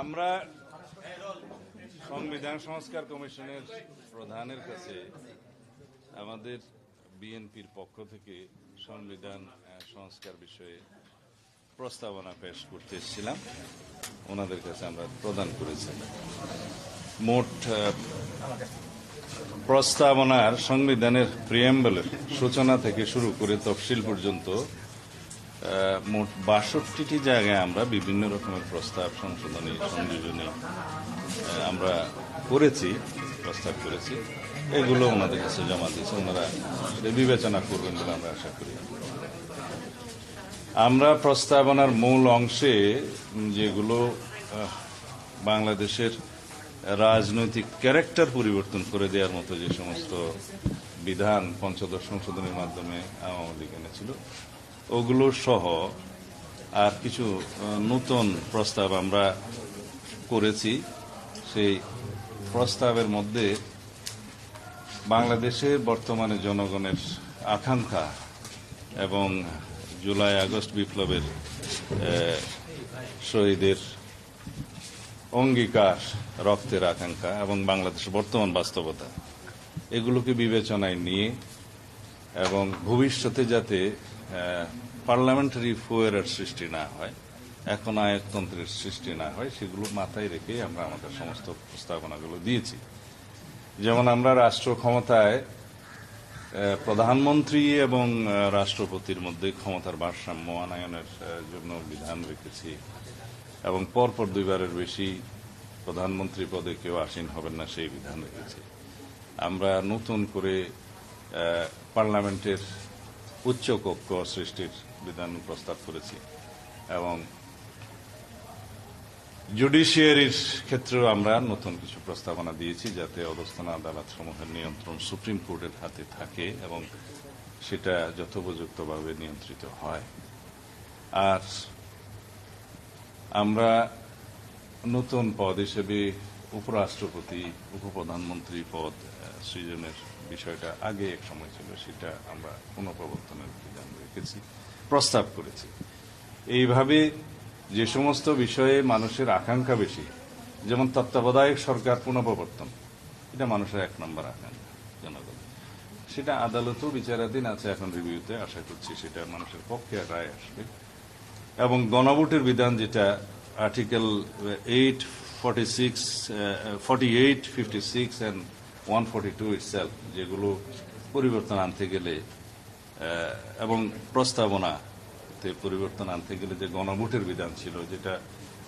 আমরা সংবিধান সংস্কার কমিশনের প্রধানের কাছে আমাদের বিএনপির পক্ষ থেকে সংবিধান সংস্কার বিষয়ে প্রস্তাবনা পেশ করতে এসেছিলাম। ওনাদের কাছে আমরা প্রদান করেছি। মোট প্রস্তাবনার সংবিধানের প্রিয়াম্বলের সূচনা থেকে শুরু করে তফসিল পর্যন্ত মোট বাষট্টিটি জায়গায় আমরা বিভিন্ন রকমের প্রস্তাব সংশোধনী, সংযোজনী আমরা করেছি, প্রস্তাব করেছি। এগুলো ওনাদের কাছে জমা দিয়েছে। ওনারা বিবেচনা করবেন বলে আমরা আশা করি। আমরা প্রস্তাবনার মূল অংশে যেগুলো বাংলাদেশের রাজনৈতিক ক্যারেক্টার পরিবর্তন করে দেওয়ার মতো যে সমস্ত বিধান পঞ্চদশ সংশোধনের মাধ্যমে আওয়ামী লীগ এনেছিল, ওগুলো সহ আর কিছু নতুন প্রস্তাব আমরা করেছি। সেই প্রস্তাবের মধ্যে বাংলাদেশের বর্তমানে জনগণের আকাঙ্ক্ষা এবং জুলাই আগস্ট বিপ্লবের শহীদের অঙ্গীকার রক্তের আকাঙ্ক্ষা এবং বাংলাদেশের বর্তমান বাস্তবতা। এগুলোকে বিবেচনায় নিয়ে এবং ভবিষ্যতে যাতে পার্লামেন্টারি ফুয়ারের সৃষ্টি না হয়, এখন আয়কতন্ত্রের সৃষ্টি না হয়, সেগুলো মাথায় রেখে আমরা আমাদের সমস্ত প্রস্তাবনাগুলো দিয়েছি। যেমন আমরা রাষ্ট্র ক্ষমতায় প্রধানমন্ত্রী এবং রাষ্ট্রপতির মধ্যে ক্ষমতার ভারসাম্য আনায়নের জন্য বিধান রেখেছি। এবং পরপর দুইবারের বেশি প্রধানমন্ত্রী পদে কেউ আসীন হবেন না সেই বিধান রেখেছি। আমরা নতুন করে পার্লামেন্টের উচ্চ কক্ষ সৃষ্টির বিধান প্রস্তাব করেছি এবং জুডিশিয়ারির ক্ষেত্রেও আমরা নতুন কিছু প্রস্তাবনা দিয়েছি যাতে অবস্থান আদালত সমূহের নিয়ন্ত্রণ সুপ্রিম কোর্টের হাতে থাকে এবং সেটা যথোপযুক্তভাবে নিয়ন্ত্রিত হয়। আর আমরা নতুন পদ হিসেবে উপরাষ্ট্রপতি, উপপ্রধানমন্ত্রী পদ সৃজনের বিষয়টা আগে এক সময় ছিল, সেটা আমরা পুনঃপ্রবর্তনের বিধান রেখেছি, প্রস্তাব করেছি। এইভাবে যে সমস্ত বিষয়ে মানুষের আকাঙ্ক্ষা বেশি, যেমন তত্ত্বাবধায়ক সরকার পুনঃপ্রবর্তন, এটা মানুষের এক নম্বর আকাঙ্ক্ষা জনগণ। সেটা আদালতও বিচারাধীন আছে এখন রিভিউতে আশা করছি সেটা মানুষের পক্ষে রায় আসবে। এবং গণভোটের বিধান যেটা article eight forty six forty eight fifty six and one two যেগুলো পরিবর্তন আনতে গেলে এবং প্রস্তাবনাতে পরিবর্তন আনতে গেলে যে গণভোটের বিধান ছিল, যেটা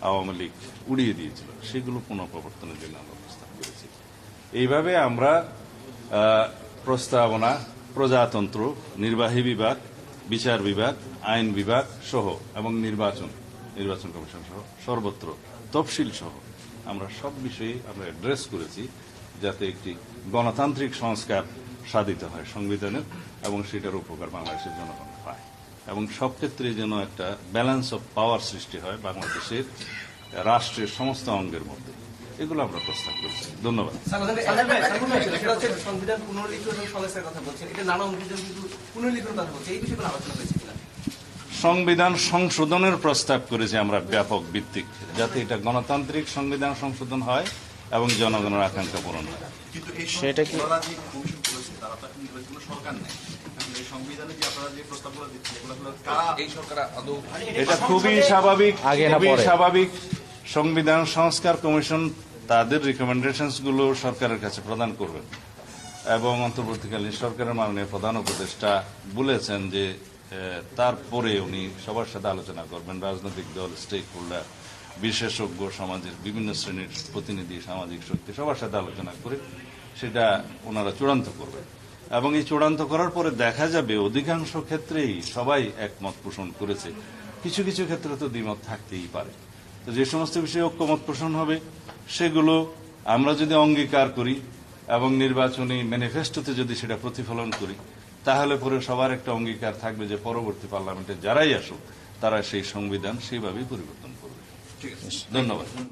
আওয়ামী লীগ উড়িয়ে দিয়েছিল, সেগুলো পুনঃপ্রবর্তনের জন্য আমরা প্রস্তাব করেছি। এইভাবে আমরা প্রস্তাবনা, প্রজাতন্ত্র, নির্বাহী বিভাগ বিচার বিভাগ, আইন বিভাগ সহ এবং নির্বাচন নির্বাচন কমিশন সহ সর্বত্র তফসিল সহ আমরা সব বিষয়ে আমরা অ্যাড্রেস করেছি যাতে একটি গণতান্ত্রিক সংস্কার সাধিত হয় সংবিধানের এবং সেটার উপকার বাংলাদেশের জনগণ পায়। এবং সব ক্ষেত্রে যেন একটা ব্যালেন্স অফ পাওয়ার সৃষ্টি হয় বাংলাদেশের রাষ্ট্রের সমস্ত অঙ্গের মধ্যে। এগুলো আমরা প্রস্তাব করছি। ধন্যবাদ। সংবিধান পুনর্লিখন এবং কথা বলছেন। এটা নানা অভিযোগ কিন্তু পুনর্লিখন কথা বলছে। এই বিষয়ে আলোচনা হয়েছে সংবিধান সংশোধনের প্রস্তাব করেছি আমরা ব্যাপক ভিত্তিক যাতে এটা গণতান্ত্রিক সংবিধান সংশোধন হয় এবং জনগণের আকাঙ্ক্ষা পূরণ হয়। সেটা কি- আদৌ এটা খুবই স্বাভাবিক আগে না খুবই স্বাভাবিক। সংবিধান সংস্কার কমিশন তাদের রিকমেন্ডেশনসগুলো সরকারের কাছে প্রদান করবেন এবং অন্তর্বর্তীকালীন সরকারের মাননীয় প্রধান উপদেষ্টা বলেছেন যে তারপরে উনি সবার সাথে আলোচনা করবেন। রাজনৈতিক দল স্টেক হোল্ডার বিশেষজ্ঞ সমাজের বিভিন্ন শ্রেণির প্রতিনিধি, সামাজিক শক্তি সবার সাথে আলোচনা করে সেটা ওনারা চূড়ান্ত করবেন। এবং এই চূড়ান্ত করার পরে দেখা যাবে অধিকাংশ ক্ষেত্রেই সবাই একমত পোষণ করেছে। কিছু কিছু ক্ষেত্রে তো দ্বিমত থাকতেই পারে। যে সমস্ত বিষয়ে ঐক্যমত পোষণ হবে সেগুলো আমরা যদি অঙ্গীকার করি এবং নির্বাচনী ম্যানিফেস্টোতে যদি সেটা প্রতিফলন করি তাহলে পরে সবার একটা অঙ্গীকার থাকবে যে পরবর্তী পার্লামেন্টে যারাই আসুক তারা সেই সংবিধান সেইভাবেই পরিবর্তন করবে। ঠিক আছে। ধন্যবাদ।